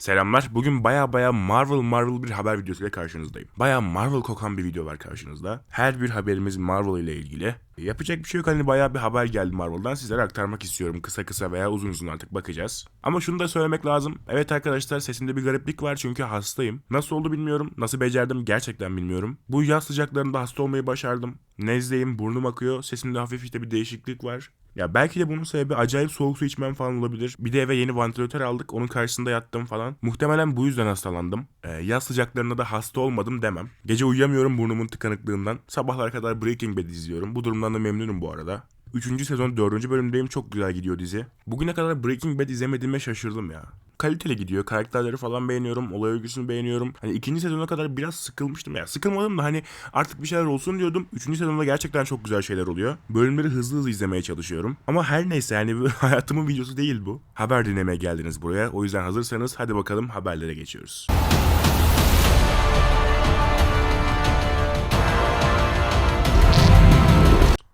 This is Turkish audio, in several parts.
Selamlar. Bugün baya baya Marvel Marvel bir haber videosuyla karşınızdayım. Baya Marvel kokan bir video var karşınızda. Her bir haberimiz Marvel ile ilgili. Yapacak bir şey yok hani baya bir haber geldi Marvel'dan sizlere aktarmak istiyorum. Kısa kısa veya uzun uzun artık bakacağız. Ama şunu da söylemek lazım. Evet arkadaşlar sesimde bir gariplik var çünkü hastayım. Nasıl oldu bilmiyorum. Nasıl becerdim gerçekten bilmiyorum. Bu yaz sıcaklarında hasta olmayı başardım. Nezleyim, burnum akıyor. Sesimde hafif işte bir değişiklik var. Ya belki de bunun sebebi acayip soğuk su içmem falan olabilir. Bir de eve yeni vantilatör aldık. Onun karşısında yattım falan. Muhtemelen bu yüzden hastalandım. Ee, yaz sıcaklarında da hasta olmadım demem. Gece uyuyamıyorum burnumun tıkanıklığından. Sabahlar kadar Breaking Bad izliyorum. Bu durumdan da memnunum bu arada. Üçüncü sezon dördüncü bölümdeyim. Çok güzel gidiyor dizi. Bugüne kadar Breaking Bad izlemediğime şaşırdım ya. Kaliteli gidiyor. Karakterleri falan beğeniyorum. Olay örgüsünü beğeniyorum. Hani ikinci sezona kadar biraz sıkılmıştım ya. Sıkılmadım da hani artık bir şeyler olsun diyordum. Üçüncü sezonda gerçekten çok güzel şeyler oluyor. Bölümleri hızlı hızlı izlemeye çalışıyorum. Ama her neyse yani hayatımın videosu değil bu. Haber dinlemeye geldiniz buraya. O yüzden hazırsanız hadi bakalım haberlere geçiyoruz.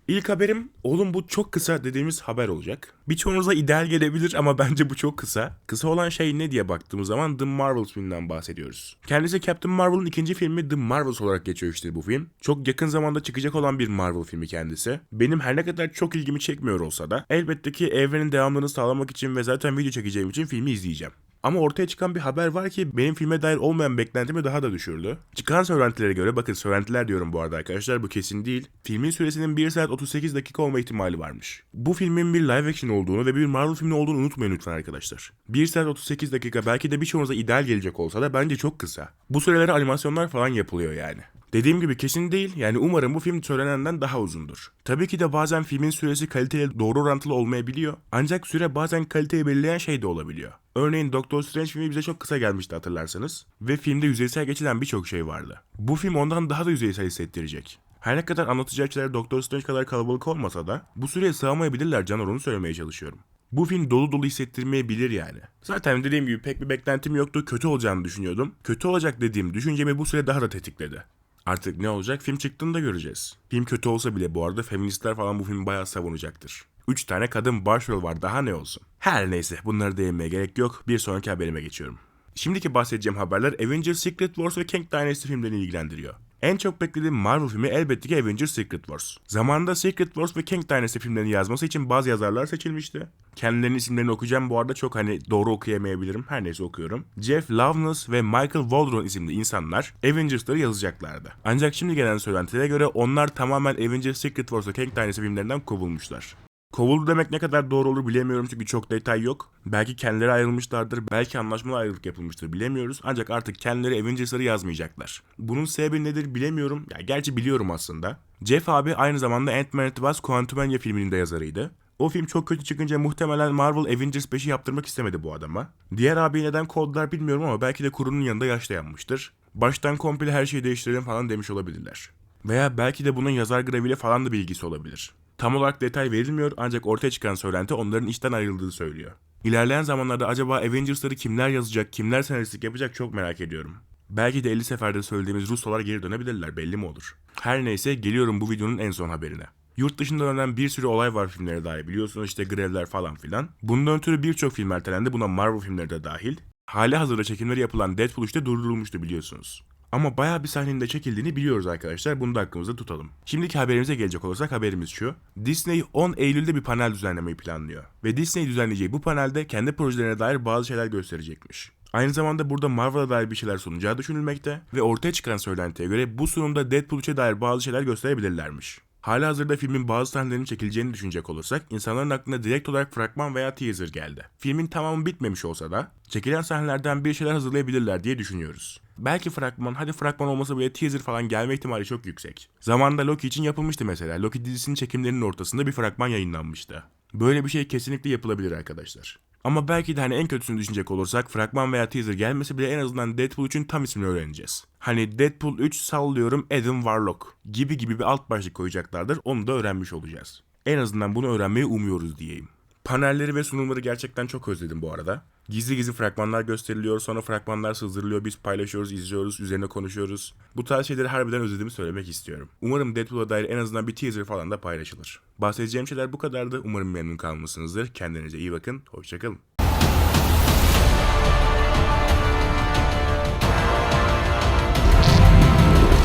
İlk haberim oğlum bu çok kısa dediğimiz haber olacak. Birçoğunuza ideal gelebilir ama bence bu çok kısa. Kısa olan şey ne diye baktığımız zaman The Marvels filminden bahsediyoruz. Kendisi Captain Marvel'ın ikinci filmi The Marvels olarak geçiyor işte bu film. Çok yakın zamanda çıkacak olan bir Marvel filmi kendisi. Benim her ne kadar çok ilgimi çekmiyor olsa da elbette ki evrenin devamlılığını sağlamak için ve zaten video çekeceğim için filmi izleyeceğim. Ama ortaya çıkan bir haber var ki benim filme dair olmayan beklentimi daha da düşürdü. Çıkan söylentilere göre bakın söylentiler diyorum bu arada arkadaşlar bu kesin değil. Filmin süresinin 1 saat 38 dakika olma ihtimali varmış. Bu filmin bir live action olduğunu ve bir Marvel filmi olduğunu unutmayın lütfen arkadaşlar. 1 saat 38 dakika belki de birçoğunuza ideal gelecek olsa da bence çok kısa. Bu sürelere animasyonlar falan yapılıyor yani. Dediğim gibi kesin değil yani umarım bu film söylenenden daha uzundur. Tabii ki de bazen filmin süresi kaliteyle doğru orantılı olmayabiliyor. Ancak süre bazen kaliteyi belirleyen şey de olabiliyor. Örneğin Doctor Strange filmi bize çok kısa gelmişti hatırlarsanız. Ve filmde yüzeysel geçilen birçok şey vardı. Bu film ondan daha da yüzeysel hissettirecek. Her ne kadar anlatacak şeyler Doctor Strange kadar kalabalık olmasa da bu süreye sığamayabilirler Canor onu söylemeye çalışıyorum. Bu film dolu dolu hissettirmeyebilir yani. Zaten dediğim gibi pek bir beklentim yoktu. Kötü olacağını düşünüyordum. Kötü olacak dediğim düşüncemi bu süre daha da tetikledi. Artık ne olacak film çıktığında göreceğiz. Film kötü olsa bile bu arada feministler falan bu filmi bayağı savunacaktır. 3 tane kadın başrol var daha ne olsun. Her neyse bunları değinmeye gerek yok. Bir sonraki haberime geçiyorum. Şimdiki bahsedeceğim haberler Avengers Secret Wars ve Kang Dynasty filmlerini ilgilendiriyor. En çok beklediğim Marvel filmi elbette ki Avengers Secret Wars. Zamanında Secret Wars ve Kang Dynasty filmlerini yazması için bazı yazarlar seçilmişti. Kendilerinin isimlerini okuyacağım bu arada çok hani doğru okuyamayabilirim. Her neyse okuyorum. Jeff Loveness ve Michael Waldron isimli insanlar Avengers'ları yazacaklardı. Ancak şimdi gelen söylentilere göre onlar tamamen Avengers Secret Wars ve Kang Dynasty filmlerinden kovulmuşlar. Kovuldu demek ne kadar doğru olur bilemiyorum çünkü çok detay yok. Belki kendileri ayrılmışlardır, belki anlaşmalı ayrılık yapılmıştır bilemiyoruz. Ancak artık kendileri Avengers'ları yazmayacaklar. Bunun sebebi nedir bilemiyorum. Ya gerçi biliyorum aslında. Jeff abi aynı zamanda Ant-Man and the Wasp Quantumania filminin de yazarıydı. O film çok kötü çıkınca muhtemelen Marvel Avengers 5'i yaptırmak istemedi bu adama. Diğer abi neden kovdular bilmiyorum ama belki de kurunun yanında yaşta yanmıştır. Baştan komple her şeyi değiştirelim falan demiş olabilirler. Veya belki de bunun yazar greviyle falan da bir ilgisi olabilir. Tam olarak detay verilmiyor ancak ortaya çıkan söylenti onların işten ayrıldığı söylüyor. İlerleyen zamanlarda acaba Avengers'ları kimler yazacak, kimler senaristlik yapacak çok merak ediyorum. Belki de 50 seferde söylediğimiz Ruslar geri dönebilirler belli mi olur? Her neyse geliyorum bu videonun en son haberine. Yurt dışından ölen bir sürü olay var filmlere dair biliyorsunuz işte grevler falan filan. Bundan ötürü birçok film ertelendi buna Marvel filmleri de dahil. Hali hazırda çekimleri yapılan Deadpool işte durdurulmuştu biliyorsunuz. Ama bayağı bir sahnenin de çekildiğini biliyoruz arkadaşlar. Bunu da aklımızda tutalım. Şimdiki haberimize gelecek olursak haberimiz şu. Disney 10 Eylül'de bir panel düzenlemeyi planlıyor. Ve Disney düzenleyeceği bu panelde kendi projelerine dair bazı şeyler gösterecekmiş. Aynı zamanda burada Marvel'a dair bir şeyler sunacağı düşünülmekte ve ortaya çıkan söylentiye göre bu sunumda Deadpool 3'e dair bazı şeyler gösterebilirlermiş. Hala hazırda filmin bazı sahnelerinin çekileceğini düşünecek olursak insanların aklına direkt olarak fragman veya teaser geldi. Filmin tamamı bitmemiş olsa da çekilen sahnelerden bir şeyler hazırlayabilirler diye düşünüyoruz. Belki fragman, hadi fragman olmasa bile teaser falan gelme ihtimali çok yüksek. Zamanında Loki için yapılmıştı mesela. Loki dizisinin çekimlerinin ortasında bir fragman yayınlanmıştı. Böyle bir şey kesinlikle yapılabilir arkadaşlar. Ama belki de hani en kötüsünü düşünecek olursak fragman veya teaser gelmesi bile en azından Deadpool 3'ün tam ismini öğreneceğiz. Hani Deadpool 3 sallıyorum Adam Warlock gibi gibi bir alt başlık koyacaklardır onu da öğrenmiş olacağız. En azından bunu öğrenmeyi umuyoruz diyeyim. Panelleri ve sunumları gerçekten çok özledim bu arada. Gizli gizli fragmanlar gösteriliyor, sonra fragmanlar sızdırılıyor, biz paylaşıyoruz, izliyoruz, üzerine konuşuyoruz. Bu tarz şeyleri harbiden özlediğimi söylemek istiyorum. Umarım Deadpool'a dair en azından bir teaser falan da paylaşılır. Bahsedeceğim şeyler bu kadardı. Umarım memnun kalmışsınızdır. Kendinize iyi bakın. Hoşçakalın.